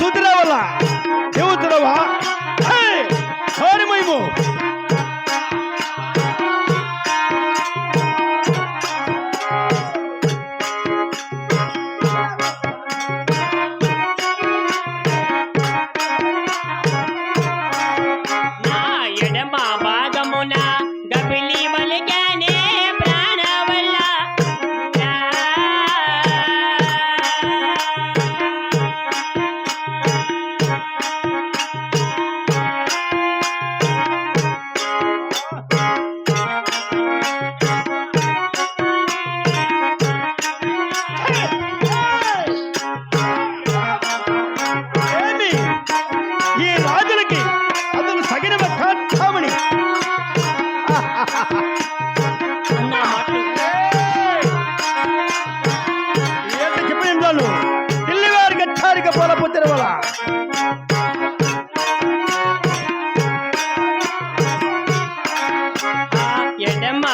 ಸುದ್ರವಲ್ಲ ನಮ್ಮ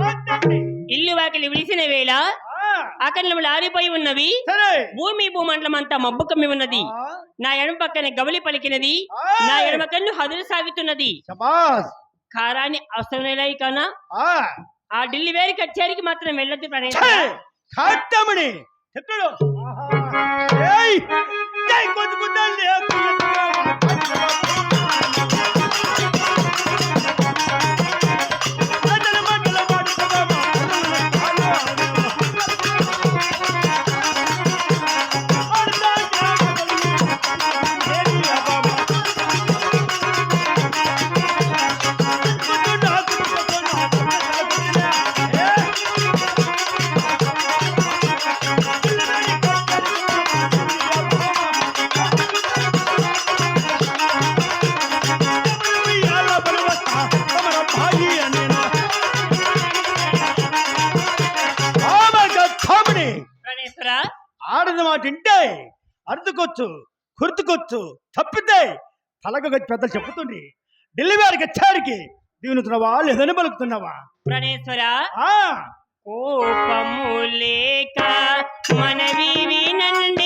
వద్దండి. ఇల్లు వాకిలి విడిసిన వేళ ఆ, ఆకరణములు ఆరిపోయి ఉన్నవి భూమి భూమండలం అంతా మబ్బు కమ్మి ఉన్నది నా ఎడమ పక్కన గవలి పలికినది. నా ఎడమ కన్ను హదులు సాగుతున్నది. కారాన్ని అవసరం కానా ఆ, ఢిల్లీ వేరి కచేరికి మాత్రం వెళ్ళొద్దు ఛే! ప్రాణేశ్వర ఆడది మాట వింటే అర్థకొచ్చు గుర్తుకొచ్చు తప్పితే తలకు పెద్దలు చెప్పుతుండ్రి. ఢిల్లీ వారికి వచ్చారికి దీవునుతున్నావా లేదని పలుకుతున్నావా? ప్రాణేశ్వర కోపము లేక మనవి వినండి.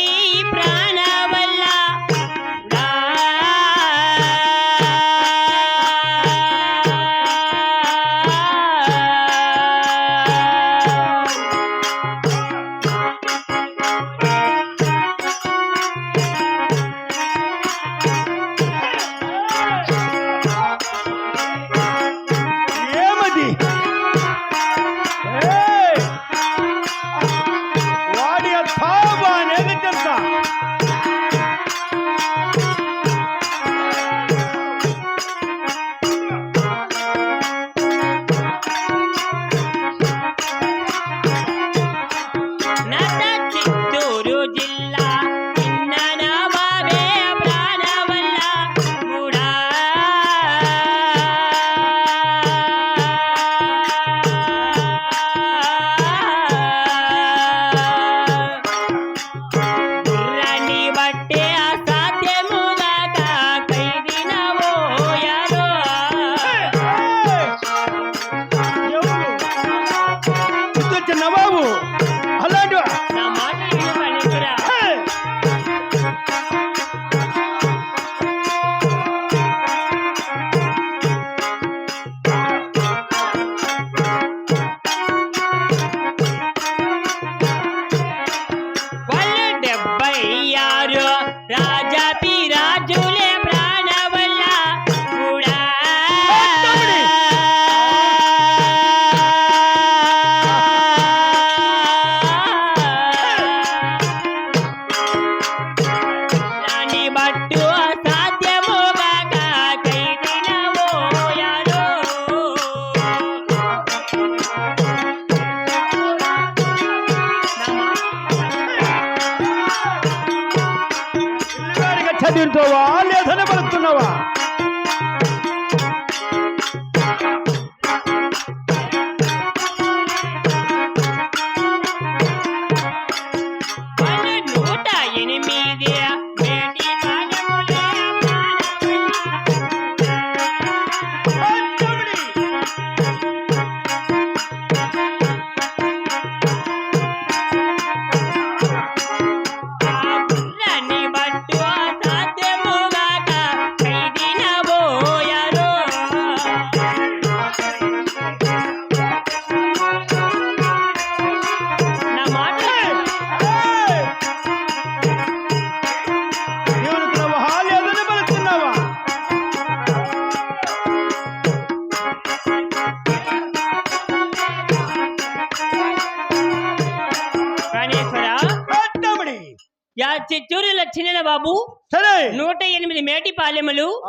పిల్లగాడిగా చదివితావా లేదని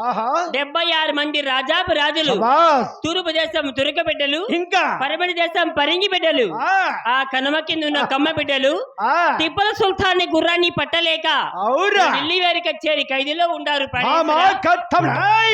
ఆహా. డెబ్బై ఆరు మంది రాజాపు రాజులు. తూర్పు దేశం తురక బిడ్డలు ఇంకా. పరమడి దేశం పరింగి బిడ్డలు ఆ, కనుమ కింద ఉన్న కమ్మ బిడ్డలు తిప్పల సుల్తాన్ని గుర్రాన్ని పట్టలేక ఢిల్లీ వారి కచేరి ఖైదీలో ఉండారు! జై.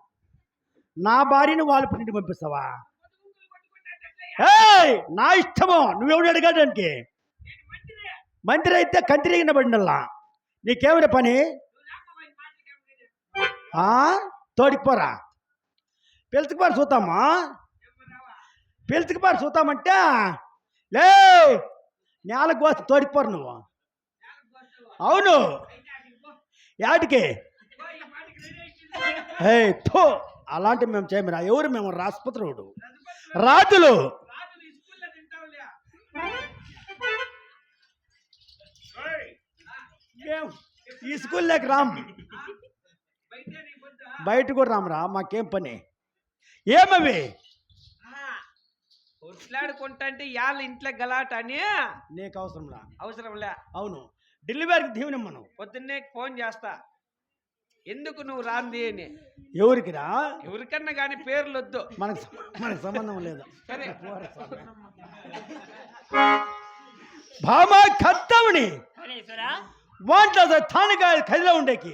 నా భార్యని వాళ్ళు పుట్టింటి పంపిస్తావా? నా ఇష్టము. నువ్వెవడు అడగడానికి? మంత్రి అయితే కంతిరిగిన పడినల్లా నీకేమైనా పని? ఆ? తోడికిపోరా పిలుచుకుపోరు చూద్దామా పిలుచుకుపోరు చూద్దామంటే లే నేల తోడికి తోడికిపోరు నువ్వు? అవును. యాటికి? హే తో అలాంటి మేము చేయమరా ఎవరు? మేము రాష్ట్రపతుడు రాజులు. ఈ స్కూల్లోకి రామ్. బయట కూడా రామరా మాకేం పని? ఏమవి? కొట్లాడుకుంటే యాళ్ళ ఇంట్లో గలాట అని నీకు అవసరం రా అవసరంలే. అవును. ఢిల్లీ వారికి దీవెనమ్మను. పొద్దున్నే ఫోన్ చేస్తా. ఎందుకు నువ్వు రాంది అని? ఎవరికి రా ఎవరికన్నా కానీ పేర్లు వద్దు మనకు మనకు సంబంధం లేదు. సరే. భామా వాంట్ల కదిలో ఉండేకి.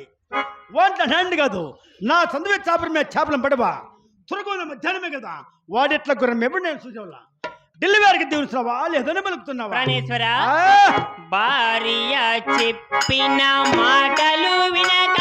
వాంట్ల హ్యాండ్ కాదు. నా చందువే చేపల మీద చేపలను పడవా. తురగోన మధ్యాహ్నమే కదా. వాడెట్ల గుర్రం? ఎప్పుడు నేను చూసేవాళ్ళ? ఢిల్లీ వారికి దీవిస్తున్నావా లేదని ప్రాణేశ్వరా ఆ! భార్య చెప్పిన మాటలు వినక